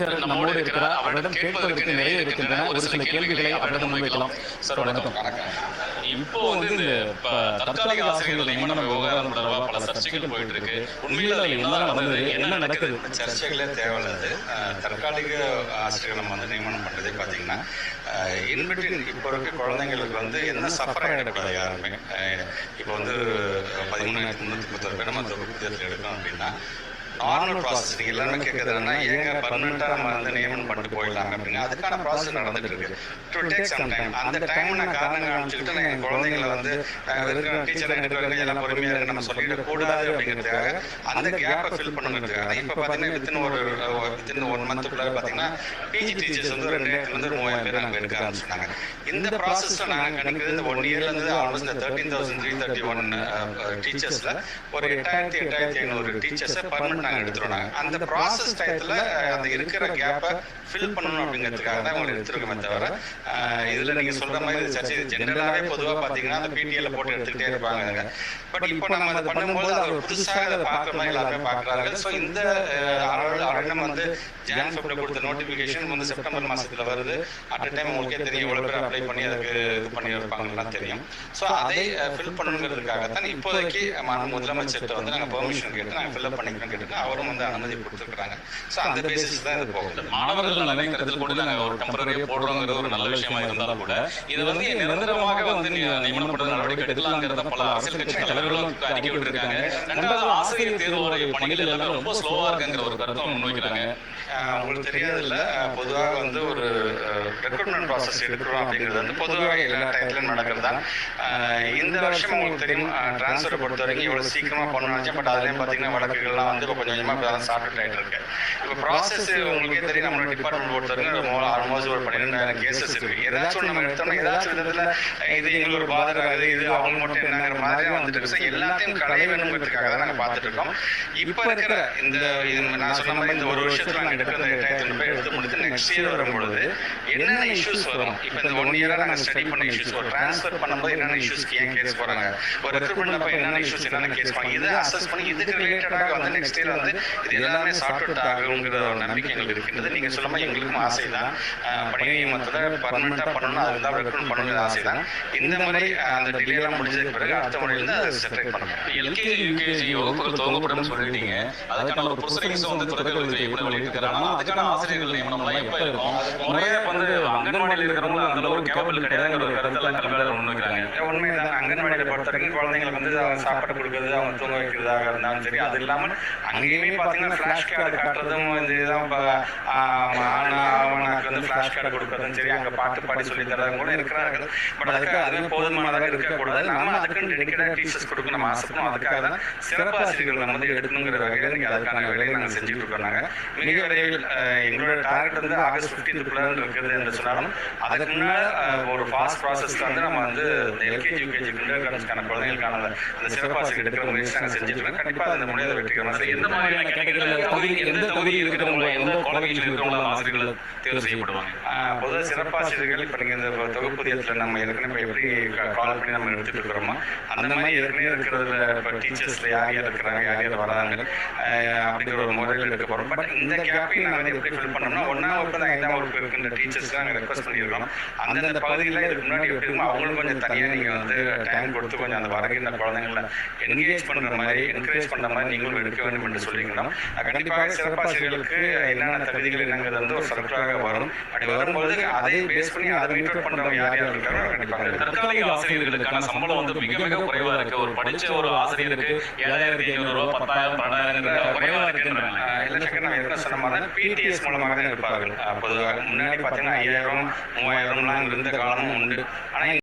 Sir நம்மோடு இருக்கிறார். அவரிடம் கேட்பதற்கு நிறைய இருக்கின்றன. ஒரு சில கேள்விகளை அவரிடம் முன்வைக்கலாம். சார் வணக்கம். இப்போ வந்து இந்த தற்காலிக ஆசிரியர்கள் நியமனம் விவகாரம் தொடர்பாக பல சர்ச்சைகள் போயிட்டு இருக்கு. உண்மையில அதுல என்ன நடந்தது? என்ன நடக்குது? சர்ச்சைகளே தேவையில்லாது தற்காலிக ஆசிரியர்கள் நம்ம வந்து நியமனம் பண்ணுறதே பார்த்தீங்கன்னா இன்பிட்வீன் இப்போ இருக்க குழந்தைங்களுக்கு வந்து என்ன சஃபர் ஆகிடக்கூடாது யாருமே. இப்போ வந்து பதிமூணாயிரத்தி முந்நூற்றி முப்பத்தொரு பேர் நம்ம தொகுப்பு தேர்தல் எடுக்கணும் அப்படின்னா நார்மல் ப்ராசஸ் நீங்கள் எல்லாருமே கேட்குறது என்னன்னா ஏங்க பர்மனெண்ட்டாக நம்ம வந்து நியமனம் பண்ணிட்டு போயிடலாங்க அப்படின்னு அதுக்கான ப்ராசஸ் நடந்துட்டு இருக்கு? டு டேக் சம் டைம் அந்த டைம் நான் காரணம் காமிச்சுக்கிட்டு நான் என் குழந்தைங்களை வந்து டீச்சர் எடுக்கிறவங்க எல்லாம் பொறுமையாக இருக்கு நம்ம சொல்லிட கூடாது அப்படிங்கிறதுக்காக அந்த கேப்பை ஃபில் பண்ணுங்கிறதுக்காக இப்போ பார்த்தீங்கன்னா வித்தின் ஒரு வித்தின் ஒன் மந்த்துக்குள்ள பார்த்தீங்கன்னா பிஜி டீச்சர்ஸ் வந்து ரெண்டாயிரத்துலேருந்து மூவாயிரம் பேர் அங்கே எடுக்க ஆரம்பிச்சிட்டாங்க இந்த ப்ராசஸில் நாங்கள் கணிக்கிறது இந்த one இயர்லேருந்து almost thirteen thousand three thirty one டீச்சர்ஸில் ஒரு எட்டாயிரத்தி எட்டாயிரத்தி ஐநூறு டீச்சர்ஸை பர்மனெண்ட் நாங்கள் எடுத்துருவோம் நாங்கள் அந்த ப்ராசஸ் டயத்தில் அந்த இருக்கிற கேப்பை ஃபில் பண்ணணும் அப்படிங்கிறதுக்காக தான் உங்களை எடுத்துருக்கோமே தவிர இதுல நீங்க சொல்ற மாதிரி இது சர்ச்சை ஜென்ரலாகவே பொதுவாக பார்த்தீங்கன்னா அந்த பிடிஎல் போட்டு எடுத்துக்கிட்டே இருப்பாங்க. பட் இப்போ நம்ம அதை பண்ணும்போது அது புதுசாக அதை பார்க்குற மாதிரி எல்லாருமே பார்க்குறாங்க. ஸோ இந்த அரங்கம் வந்து ஜான் ஃபெப்ல கொடுத்த நோட்டிஃபிகேஷன் வந்து செப்டம்பர் மாசத்துல வருது. அட் அ டைம் உங்களுக்கே தெரியும் எவ்வளோ பேர் அப்ளை பண்ணி அதுக்கு இது பண்ணி இருப்பாங்கலாம் தெரியும் ஸோ அதை ஃபில் பண்ணணுங்கிறதுக்காக தான் இப்போதைக்கு முதலமைச்சர்கிட்ட வந்து நாங்கள் பெர்மிஷன் கேட்டு நாங்கள் ஃபில்அப் பண்ணிக்கிறோம் கேட்டு அவரும் வந்து அனுமதி கொடுத்துருக்காங்க. ஸோ அந்த பேசிஸ் தான் இது போகுது மாணவர்கள் நலனை கருத்தில் கொண்டு நாங்க ஒரு டெம்பரரியா போடுறோங்கிறது ஒரு நல்ல விஷயமா இருந்தாலும் கூட இது வந்து நிரந்தரமாக வந்து நீ- நியமனப்படுத்த நடவடிக்கை எடுக்கலாங்கிறத பல அரசியல் கட்சி தலைவர்களும் அறிக்கை விட்டுருக்காங்க ரெண்டாவது ஆசிரியர் தேர்வு வாரிய பணிகள் எல்லாம் ரொம்ப ஸ்லோவா இருக்குங்கிற ஒரு கருத்தை முன்வைக்கிறாங்க. உங்களுக்கு தெரியாதுல்ல பொதுவாக வந்து ஒரு ரெக்ரூட்மெண்ட் ப்ராசஸ் எடுக்கிறோம் அப்படிங்கிறது வந்து பொதுவாக எல்லா டயத்துலையும் நடக்கிறது தான் இந்த வருஷம் உங்களுக்கு தெரியும் ட்ரான்ஸ்ஃபரை பொறுத்த வரைக்கும் இவ்வளோ சீக்கிரமாக பண்ணணும் பட் அதுலேயும் பார்த்தீங்கன்னா வழக்குகள்லாம் வந்து கொஞ்சம் கொஞ்சமாக இப்போ தான் சாப்பிட்டு ஆகிட்டு இருக்கு. இப்போ ப்ராசஸ் உங்களுக்கே தெரியும் நம்மளோட டிபார்ட்மெண்ட் வரைக்கும் ஆல்மோஸ்ட் ஒரு பன்னிரெண்டாயிரம் கேசஸ் இருக்கு. ஏதாச்சும் நம்ம எடுத்தோம்னா ஏதாச்சும் விதத்தில் இது எங்களுக்கு ஒரு பாதகம் ஆகுது இது அவங்க மட்டும் என்னங்கிற மாதிரி வந்துட்டு இருக்கு. எல்லாத்தையும் களைய வேணுங்கிறதுக்காக தான் நாங்கள் பார்த்துட்டு இருக்கோம். இப்போ இருக்கிற இந்த இது நான் சொன்ன மாதிரி இந்த ஒரு வருஷத்துல நாங்கள் எடுக்கிற இந்த எட்டாயிரத்தி ரூபாய் எடுத்து முடித்து நெக்ஸ்ட் இயர் வரும்பொழுது என்னென்ன இஷ்யூஸ் வரும்? இப்போ இந்த ஒன் இயராக நாங்கள் ஸ்டடி பண்ண இஷ்யூஸ் ஒரு ட்ரான்ஸ்ஃபர் பண்ணும்போது என்னென்ன இஷ்யூஸ்க்கு ஏன் கேஸ் போகிறாங்க ஒரு ரெக்ரூட்மெண்ட் என்னென்ன இஷ்யூஸ் என்னென்ன கேஸ் போகிறாங்க இதை அசஸ் பண்ணி இதுக்கு ரிலேட்டடாக வந்து நெக்ஸ்ட் இயர் வந்து இது எல்லாமே அவுட் ஆகுங்கிற ஒரு நம்பிக்கை எங்களுக்கு இருக்கின்றது நீங்கள் சொல்ல மாதிரி எங்களுக்கும் ஆசை தான். நியமனத்தில் பர்மனெண்ட்டாக பண்ணணும் அதுக்கு தான் ரெக்ரூட் பண்ணணுங்கிற ஆசை தான். இந்த மாதிரி அந்த டிலேலாம் முடிஞ்சதுக்கு பிறகு அடுத்த முறையிலேருந்து அதை செப்பரேட் பண்ணணும். எல்கேஜி யூகேஜி வகுப்புகள் துவங்கப்படும் சொல்லிட்டீங்க. அதுக்கான ஒரு ப்ரொசீடிங்ஸும் வந்து தொடக்கத்தில் எப்படி ஆனா அதுக்கான ஆசிரியர்கள் நியமனம் எல்லாம் எப்ப இருக்கும் முறையா வந்து அங்கன்வாடியில் இருக்கிறவங்க அந்த அளவுக்கு கேபிள் கிடையாதுங்கிற ஒரு கருத்தெல்லாம் கல்வியாளர் முன்வைக்கிறாங்க உண்மைதான். அங்கன்வாடியில் பொறுத்த வரைக்கும் குழந்தைங்களுக்கு வந்து சாப்பாடு கொடுக்கறது அவங்க தூங்க வைக்கிறதாக இருந்தாலும் சரி அது இல்லாமல் அங்கேயுமே பார்த்தீங்கன்னா ஃப்ளாஷ் கார்டு காட்டுறதும் இந்த இதுதான் இப்போ ஆவணாக்கு வந்து ஃப்ளாஷ் கார்டு கொடுக்கறதும் சரி அங்கே பாட்டு பாடி சொல்லி தரதும் கூட இருக்கிறார்கள் பட் அதுக்கு அதுவே போதுமானதாக இருக்கக்கூடாது நம்ம அதுக்குன்னு டெடிக்கேட்டாக டீச்சர்ஸ் கொடுக்க நம்ம ஆசைப்படும் அதுக்காக தான் சிறப்பாசிரியர்கள் நம்ம வந்து எடுக்கணுங்கிற வகையில் நீங்கள் அதுக்கான வேலையை நாங்கள் செஞ்சுட்டு இருக்கோம் நாங்கள் மிக விரைவில் எங்களோட டார்கெட் வந்து ஆகஸ்ட் ஃபிஃப்டீன்த்துக்குள்ள இருக்குது என்று சொன்னாலும் அதுக்கு முன்னாடி ஒரு ஃபாஸ்ட் ப்ராசஸ்க்கு வந்து நம்ம வந்து எல்கேஜி யூகேஜி கிண்டர் குழந்தைகளுக்கான அந்த- சிறப்பாசிரியர் எடுக்கிற முயற்சி நாங்கள் செஞ்சுட்டு இருக்கோம் கண்டிப்பாக அந்த முறையில் வெற்றிகரமாக எந்த செய்யணும் மாதிரியான கேட்டகரியில் தகுதி எந்த தகுதி இருக்கிறவங்க எந்த குவாலிஃபிகேஷன் இருக்கிறவங்க ஆசிரியர்கள் தேர்வு செய்யப்படுவாங்க. பொதுவாக சிறப்பாசிரியர்கள் இப்போ நீங்கள் இந்த தொகுப்புதியத்தில் நம்ம ஏற்கனவே எப்படி கால் பண்ணி நம்ம எடுத்துட்டு இருக்கிறோமோ அந்த மாதிரி ஏற்கனவே இருக்கிறதுல இப்போ டீச்சர்ஸில் யார் யார் இருக்கிறாங்க யார் யார் வராங்க அப்படிங்கிற ஒரு முறையில் எடுக்க போகிறோம் பட் இந்த கேப்பையும் நாங்கள் எப்படி ஃபில் பண்ணோம்னா ஒன்றாம் வகுப்பு தான் ஐந்தாம் வகுப்பு இருக்கின்ற டீச்சர்ஸ் நாங்கள் ரெக்வஸ்ட் பண்ணியிருக்கோம் அந்தந்த பகுதியில் இதுக்கு முன்னாடி எப்படி அவங்களுக்கு கொஞ்சம் தனியாக நீங்கள் வந்து டைம் கொடுத்து கொஞ்சம் அந்த வருகின்ற குழந்தைங்களை என்கேஜ் பண்ணுற மாதிரி என்கரேஜ் பண்ணுற மாதிரி நீங்களும் எடுக்க வேண்டும் என்று கண்டிப்பாக சிறப்பாசிரியர்களுக்கு என்னென்ன தகுதிகள் என்னங்கிறது வந்து ஒரு சர்க்குலராக வரும். அப்படி வரும்போது அதை பேஸ் பண்ணி அதை மீட் அவுட் பண்ணுறவங்க யார் யார் இருக்காரோ கண்டிப்பாக தற்காலிக ஆசிரியர்களுக்கான சம்பளம் வந்து மிக இருக்கு. ஒரு படிச்ச ஒரு ஆசிரியருக்கு ஏழாயிரத்தி ஐநூறு ரூபாய் பத்தாயிரம் பன்னெண்டாயிரம் குறைவா இருக்குன்றாங்க. இல்லை சக்கர நான் ஏற்கனவே சொன்ன மாதிரி பிடிஎஸ் மூலமாக தான் இருப்பார்கள். பொதுவாக முன்னாடி பார்த்தீங்கன்னா ஐயாயிரம் மூவாயிரம்லாம் இருந்த காலமும் உண்டு. ஆனால்